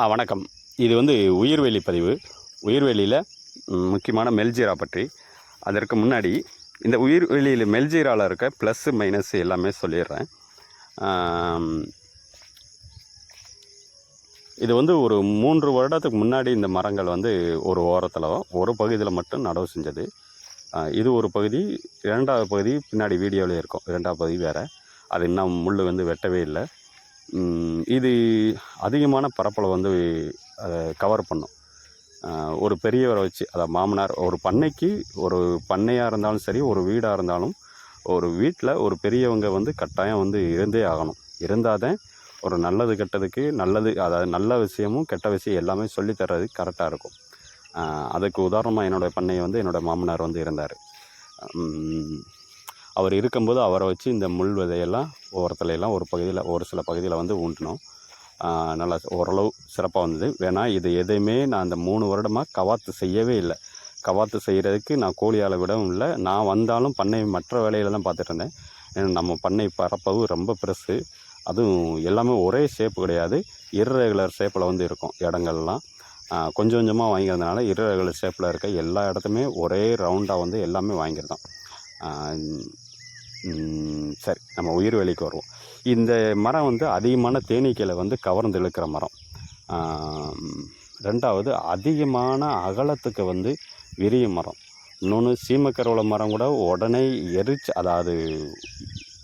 ஆ வணக்கம். இது வந்து உயிர்வேலி பதிவு. உயிர்வேலியில் முக்கியமான மெல்ஜீரா பற்றி. அதற்கு முன்னாடி இந்த உயிர்வெளியில் மெல்ஜீராவில் இருக்க ப்ளஸ்ஸு மைனஸ் எல்லாமே சொல்லிடுறேன். இது வந்து ஒரு மூன்று வருடத்துக்கு முன்னாடி இந்த மரங்கள் வந்து ஒரு ஓரத்தில் ஒரு பகுதியில் மட்டும் நடவு செஞ்சது. இது ஒரு பகுதி இரண்டாவது பகுதி பின்னாடி வீடியோவில் இருக்கும். இரண்டாவது பகுதி வேறு. அது இன்னும் முள் வந்து வெட்டவே இல்லை. இது அதிகமான பரப்பளவு வந்து அதை கவர் பண்ணும். ஒரு பெரியவரை வச்சு அதாவது மாமனார் ஒரு பண்ணைக்கு ஒரு பண்ணையாக இருந்தாலும் சரி ஒரு வீடாக இருந்தாலும் ஒரு வீட்டில் ஒரு பெரியவங்க வந்து கட்டாயம் வந்து இருந்தே ஆகணும். இருந்தால் தான் ஒரு நல்லது கெட்டதுக்கு நல்லது அதாவது நல்ல விஷயமும் கெட்ட விஷயம் எல்லாமே சொல்லித் தர்றது கரெக்டாக இருக்கும். அதுக்கு உதாரணமாக என்னோடய பண்ணையை வந்து என்னோடய மாமனார் வந்து இருந்தார். அவர் இருக்கும்போது அவரை வச்சு இந்த முள் விதையெல்லாம் ஓரத்துல ஒரு பகுதியில் ஒரு சில பகுதியில் வந்து ஊண்டினோம். நல்லா ஓரளவு சிறப்பாக வந்தது. வேணா இது எதையுமே நான் அந்த மூணு வருடமாக கவாத்து செய்யவே இல்லை. கவாத்து செய்கிறதுக்கு நான் கோழியால் விடவும் இல்லை. நான் வந்தாலும் பண்ணை மற்ற வேலையில் தான் பார்த்துட்டு இருந்தேன். ஏன்னா நம்ம பண்ணை பரப்பளவு ரொம்ப பெருசு. அதுவும் எல்லாமே ஒரே ஷேப்பு கிடையாது. இர்ரெகுலர் ஷேப்பில் வந்து இருக்கும் இடங்கள்லாம். கொஞ்சம் கொஞ்சமாக வாங்கிறதுனால இர்ரெகுலர் ஷேப்பில் இருக்க எல்லா இடத்துமே ஒரே ரவுண்டாக வந்து எல்லாமே வாங்கியிருந்தோம். சரி நம்ம உயிர் வேலைக்கு வருவோம். இந்த மரம் வந்து அதிகமான தேனீக்களை வந்து கவர்ந்து இழுக்கிற மரம். ரெண்டாவது அதிகமான அகலத்துக்கு வந்து விரியும் மரம். இன்னொன்று சீமக்கருவள மரம் கூட உடனே எரிச்சு அதாவது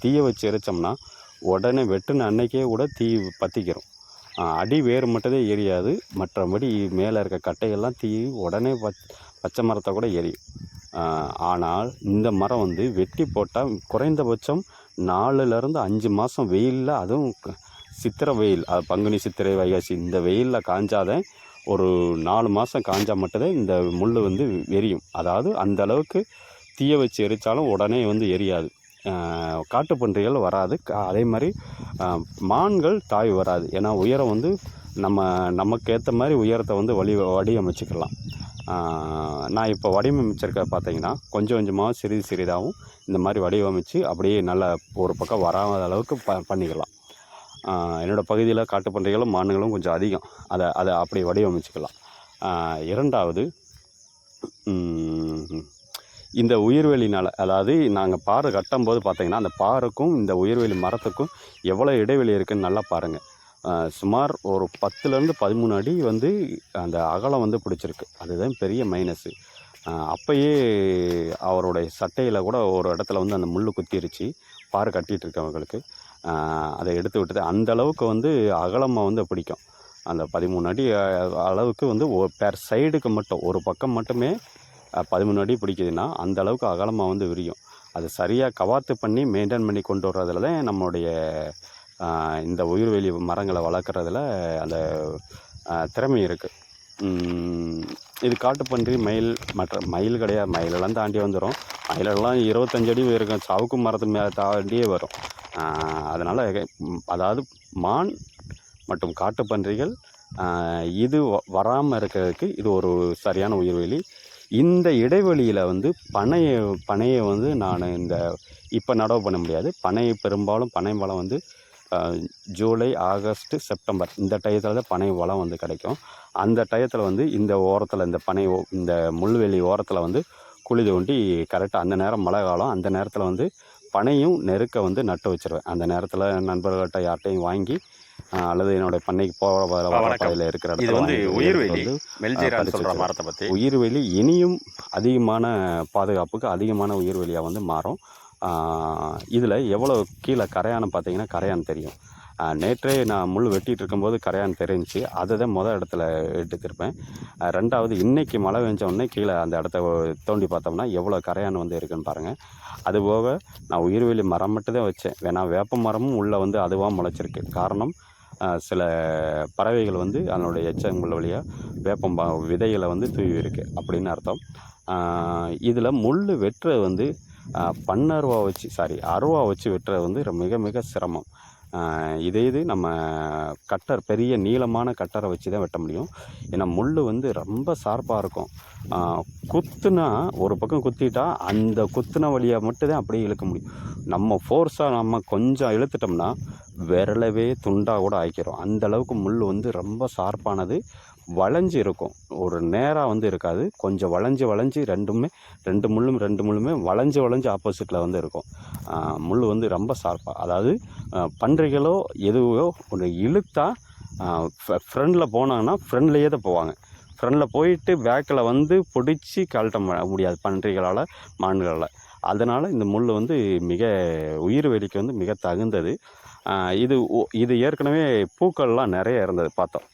தீயை வச்சு எரித்தோம்னா உடனே வெட்டுன அன்னைக்கே கூட தீ பற்றிக்கிறோம் அடி வேர் மட்டும்தான் எரியாது. மற்றபடி மேலே இருக்க கட்டையெல்லாம் தீ உடனே பச்சை மரத்தை கூட எரியும். ஆனால் இந்த மரம் வந்து வெட்டி போட்டால் குறைந்தபட்சம் நாலுலேருந்து அஞ்சு மாதம் வெயிலில் அதுவும் சித்திரை வெயில். அது பங்குனி சித்திரை வைகாசி இந்த வெயிலில் காஞ்சாதான் ஒரு நாலு மாதம் காஞ்சால் மட்டும்தான் இந்த முள் வந்து எரியும். அதாவது அந்த அளவுக்கு தீய வச்சு எரித்தாலும் உடனே வந்து எரியாது. காட்டுப்பன்றிகள் வராது. கா- அதே மாதிரி மான்கள் தாய் வராது. ஏன்னா உயரம் வந்து நம்ம நமக்கு ஏற்ற மாதிரி உயரத்தை வந்து வழி வடிவமைச்சிக்கலாம். நான் இப்போ வடிவமைச்சிருக்க பார்த்தீங்கன்னா கொஞ்சம் கொஞ்சமாக சிறிது சிறிதாகவும் இந்த மாதிரி வடிவமைச்சு அப்படியே நல்ல ஒரு பக்கம் வராத அளவுக்கு ப பண்ணிக்கலாம். என்னோடய பகுதியில் காட்டுப்பன்றிகளும் மானுகளும் கொஞ்சம் அதிகம். அதை அதை அப்படி வடிவமைச்சிக்கலாம். இரண்டாவது இந்த உயிர்வெளினால் அதாவது நாங்கள் பாறை கட்டும்போது பார்த்தீங்கன்னா அந்த பாறைக்கும் இந்த உயிர்வெளி மரத்துக்கும் எவ்வளோ இடைவெளி இருக்குதுன்னு நல்லா பாருங்கள் சுமார் ஒரு பத்துலேருந்து பதிமூணு அடி வந்து அந்த அகலம் வந்து பிடிச்சிருக்கு. அதுதான் பெரிய மைனஸு அப்போயே அவருடைய சட்டையில் கூட ஒரு இடத்துல வந்து அந்த முள் குத்திருச்சு. பாறு கட்டிகிட்டு இருக்கவங்களுக்கு அவங்களுக்கு. அதை எடுத்து விட்டது அந்த அளவுக்கு வந்து அகலமாக வந்து பிடிக்கும். அந்த பதிமூணு அடி அளவுக்கு வந்து ஒரு பேர் சைடுக்கு மட்டும் ஒரு பக்கம் மட்டுமே பதிமூணு அடி பிடிக்குதுன்னா அந்த அளவுக்கு அகலமாக வந்து விரியும். அது சரியாக கவாத்து பண்ணி மெயின்டைன் பண்ணி கொண்டு வர்றதுல தான் நம்மளுடைய இந்த உயிர்வெளி மரங்களை வளர்க்குறதுல அந்த திறமை இருக்குது இது காட்டுப்பன்றி மயில் மற்ற மயில் கிடையாது. மயிலெல்லாம் தாண்டி வந்துடும் மயிலெல்லாம் இருபத்தஞ்சு அடி இருக்கும். சவுக்கு மரத்து மேலே தாண்டியே வரும். அதனால் அதாவது மான் மற்றும் காட்டுப்பன்றிகள் இது வராமல் இருக்கிறதுக்கு இது ஒரு சரியான உயிர்வெளி இந்த இடைவெளியில் வந்து பனையை பனையை வந்து நான் இந்த இப்போ நடவு பண்ண முடியாது. பனை பெரும்பாலும் பனை பழம் வந்து ஜூலை ஆகஸ்ட் செப்டம்பர். இந்த டயத்தில் தான் பனை வளம் வந்து கிடைக்கும். அந்த டயத்தில் வந்து இந்த ஓரத்தில் இந்த பனை இந்த முள்வெளி ஓரத்தில் வந்து குழி தோண்டி கரெக்டாக அந்த நேரம் மழை காலம் அந்த நேரத்தில் வந்து பனையும் நெருக்க வந்து நட்டு வச்சிருவேன். அந்த நேரத்தில் நண்பர்கள்ட்ட யார்ட்டையும் வாங்கி அல்லது என்னோட பண்ணைக்கு போகிற வணக்கம். பாதையில் இருக்கிற இது இடத்துல வந்து வச்சிருக்கேன். மரத்தை பற்றி உயிர்வெளி இனியும் அதிகமான பாதுகாப்புக்கு அதிகமான உயிர்வெளியாக வந்து மாறும். இதில் எவ்வளோ கீழே கரையானம் பார்த்தீங்கன்னா கரையான் தெரியும். நேற்றே நான் முள் வெட்டிகிட்டு இருக்கும்போது கரையான் தெரிஞ்சு அதை தான் மொதல் இடத்துல எடுத்திருப்பேன். ரெண்டாவது இன்றைக்கி மழை பெஞ்ச கீழே அந்த இடத்த தோண்டி பார்த்தோம்னா எவ்வளோ கரையான் வந்து இருக்குன்னு பாருங்கள் அதுபோக நான் உயிர்வெளி மரம் மட்டும் தான் வச்சேன். வேணா வேப்ப மரமும் உள்ளே வந்து அதுவாக முளைச்சிருக்கு. காரணம் சில பறவைகள் வந்து அதனுடைய எச்சங்கள் வழியாக வேப்பம் ப- விதைகளை வந்து தூவி இருக்கு. அப்படின்னு அர்த்தம். இதில் முள் வெட்டுறது வந்து பன்னருவா வச்சு சாரி அருவா வச்சு வெட்டுறது வந்து மிக மிக சிரமம். இதே இது நம்ம கட்டர் பெரிய நீளமான கட்டரை வச்சு தான் வெட்ட முடியும். ஏன்னா முள் வந்து ரொம்ப ஷார்ப்பாக இருக்கும். குத்துனா ஒரு பக்கம் குத்திட்டா அந்த குத்துன வழியாக மட்டும்தான் அப்படியே இழுக்க முடியும். நம்ம ஃபோர்ஸாக நம்ம கொஞ்சம் இழுத்துட்டோம்னா விரலவே துண்டாக கூட ஆய்க்கிறோம். அந்த அளவுக்கு முள் வந்து ரொம்ப ஷார்ப்பானது வளைஞ்சு இருக்கும். ஒரு நேராக வந்து இருக்காது. கொஞ்சம் வளைஞ்சு வளைஞ்சு ரெண்டுமே ரெண்டு முள்ளும் ரெண்டு முள்ளுமே வளைஞ்சு வளைஞ்சு ஆப்போசிட்டில் வந்து இருக்கும். முள் வந்து ரொம்ப ஷார்ப்பாக அதாவது பன்றி பன்றிகளோ எதுவோ ஒன்று இழுத்தா ஃப்ரெண்டில் போனாங்கன்னா ஃப்ரெண்ட்லேயே தான் போவாங்க. ஃப்ரெண்டில் போயிட்டு பேக்கில் வந்து பிடிச்சி கழட்ட முடியாது பன்றிகளால் மான்களால். அதனால் இந்த முள் வந்து மிக உயிர் வெளிக்கு வந்து மிக தகுந்தது. இது இது ஏற்கனவே பூக்கள்லாம் நிறைய இருந்தது பார்த்தோம்.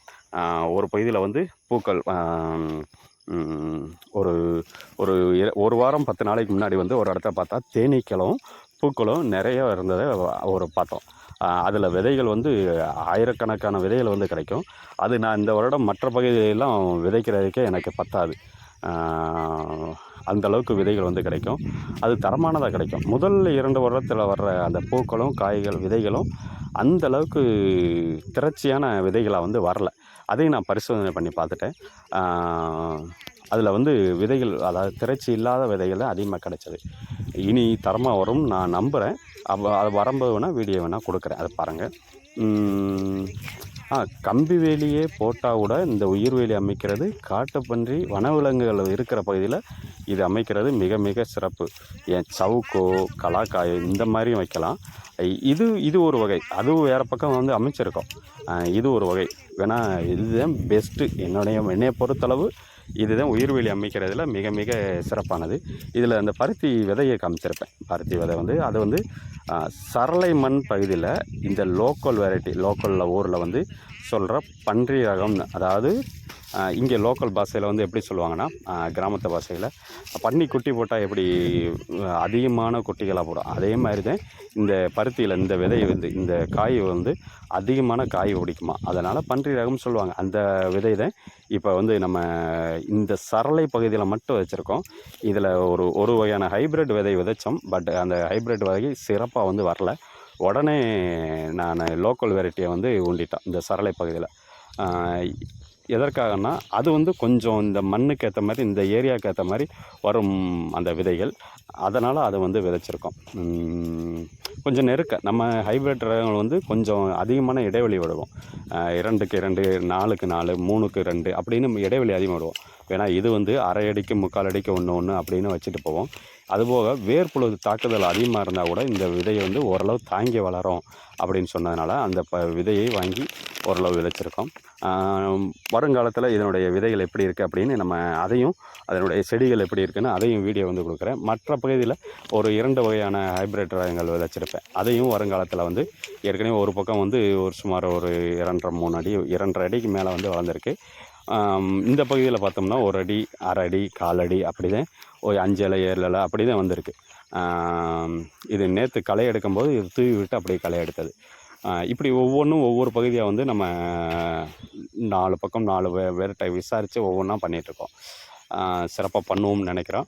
ஒரு பகுதியில் வந்து பூக்கள் ஒரு ஒரு ஒரு வாரம் பத்து நாளைக்கு முன்னாடி வந்து ஒரு இடத்த பார்த்தா தேனீக்களும் பூக்களும் நிறைய இருந்ததை ஒரு பார்த்தோம். அதில் விதைகள் வந்து ஆயிரக்கணக்கான விதைகள் வந்து கிடைக்கும். அது நான் இந்த வருடம் மற்ற பகுதிகளெல்லாம் விதைக்கிறதுக்கே எனக்கு பத்தாது. அந்தளவுக்கு அந்த அளவுக்கு விதைகள் வந்து கிடைக்கும். அது தரமானதாக கிடைக்கும். முதல் இரண்டு வருடத்தில் வர்ற அந்த பூக்களும் காய்கள் விதைகளும் அந்த அளவுக்கு திரட்சியான விதைகளாக வந்து வரல. அதையும் நான் பரிசோதனை பண்ணி பார்த்துட்டேன். அதில் வந்து விதைகள் அதாவது திரட்சி இல்லாத விதைகள் தான் அதிகமாக கிடைச்சது. இனி தரமாக வரும் நான் நம்புகிறேன் அப்போ அது வரும்போது வேணால் வீடியோ வேணால் கொடுக்குறேன். அதை பாருங்கள் ஆ கம்பி வேலியே போட்டால் கூட இந்த உயிர் வேலி அமைக்கிறது காட்டுப்பன்றி வனவிலங்குகள் இருக்கிற பகுதியில் இது அமைக்கிறது மிக மிக சிறப்பு. ஏன் சவுக்கோ கலாக்காயோ இந்த மாதிரியும் வைக்கலாம். இது இது ஒரு வகை. அதுவும் வேறு பக்கம் வந்து அமைச்சிருக்கோம். இது ஒரு வகை. வேணால் இதுதான் பெஸ்ட்டு என்னுடைய என்னைய பொறுத்தளவு இதுதான் உயிர்வெளி அமைக்கிறதுல மிக மிக சிறப்பானது. இதில் அந்த பருத்தி விதையை காமிச்சிருப்பேன். பருத்தி விதை வந்து அது வந்து சரளை மண் பகுதியில் இந்த லோக்கல் வெரைட்டி லோக்கலில் ஊரில் வந்து சொல்கிற பன்றி ரகம்னு அதாவது இங்கே லோக்கல் பாஷையில் வந்து எப்படி சொல்லுவாங்கன்னா கிராமத்து பாஷையில் பன்னி குட்டி போட்டால் எப்படி அதிகமான குட்டிகளாக போடும். அதே மாதிரி தான் இந்த பருத்தியில் இந்த விதை வந்து இந்த காய் வந்து அதிகமான காய் பிடிக்குமா. அதனால் பன்றி ரகம் சொல்லுவாங்க. அந்த விதை தான் இப்போ வந்து நம்ம இந்த சரளை பகுதியில் மட்டும் வச்சுருக்கோம். இதில் ஒரு ஒரு வகையான ஹைப்ரிட் விதை விதைச்சோம். பட் அந்த ஹைப்ரிட் வகை சிறப்பாக வந்து வரல. உடனே நான் லோக்கல் வெரைட்டியை வந்து ஊண்டிட்டேன் இந்த சரளை பகுதியில். எதற்காகனா அது வந்து கொஞ்சம் இந்த மண்ணுக்கு ஏற்ற மாதிரி இந்த ஏரியாவுக்கு ஏற்ற மாதிரி வரும் அந்த விதைகள். அதனால் அதை வந்து விதைச்சிருக்கோம். கொஞ்சம் நெருக்க. நம்ம ஹைப்ரிட் ரகங்கள் வந்து கொஞ்சம் அதிகமான இடைவெளி விடுவோம். இரண்டுக்கு இரண்டு நாலுக்கு நாலு மூணுக்கு ரெண்டு அப்படின்னு இடைவெளி அதிகம் விடுவோம். ஏன்னா இது வந்து அரை அடிக்கு முக்கால் அடிக்கு ஒன்று ஒன்று அப்படின்னு வச்சுட்டு போவோம். அதுபோக வேர்ப்புழு தாக்குதல் அதிகமாக இருந்தால் கூட இந்த விதையை வந்து ஓரளவு தாங்கி வளரும் அப்படின்னு சொன்னதுனால அந்த ப விதையை வாங்கி ஓரளவு விளைச்சிருக்கோம் வருங்காலத்தில் இதனுடைய விதைகள் எப்படி இருக்குது அப்படின்னு நம்ம அதையும் அதனுடைய செடிகள் எப்படி இருக்குன்னு அதையும் வீடியோ வந்து கொடுக்குறேன். மற்ற பகுதியில் ஒரு இரண்டு வகையான ஹைப்ரிட் ரகங்கள் விதைச்சிருப்பேன். அதையும் வருங்காலத்தில் வந்து ஏற்கனவே ஒரு பக்கம் வந்து ஒரு சுமார் ஒரு இரண்டரை மூணு அடி இரண்டரை அடிக்கு மேலே வந்து வளர்ந்துருக்கு. இந்த பகுதியில் பார்த்தோம்னா ஒரு அடி அரை அடி கால் அடி அப்படி தான் ஒரு அஞ்சு இலை ஏழு இலை அப்படி தான் வந்திருக்கு இது நேற்று களை எடுக்கும்போது இது தூவி விட்டு அப்படியே களை எடுத்தது. இப்படி ஒவ்வொன்றும் ஒவ்வொரு பகுதியாக வந்து நம்ம நாலு பக்கம் நாலு வே வேறுட்டை விசாரித்து ஒவ்வொன்றா பண்ணிகிட்ருக்கோம் சிறப்பாக பண்ணுவோம்னு நினைக்கிறோம்.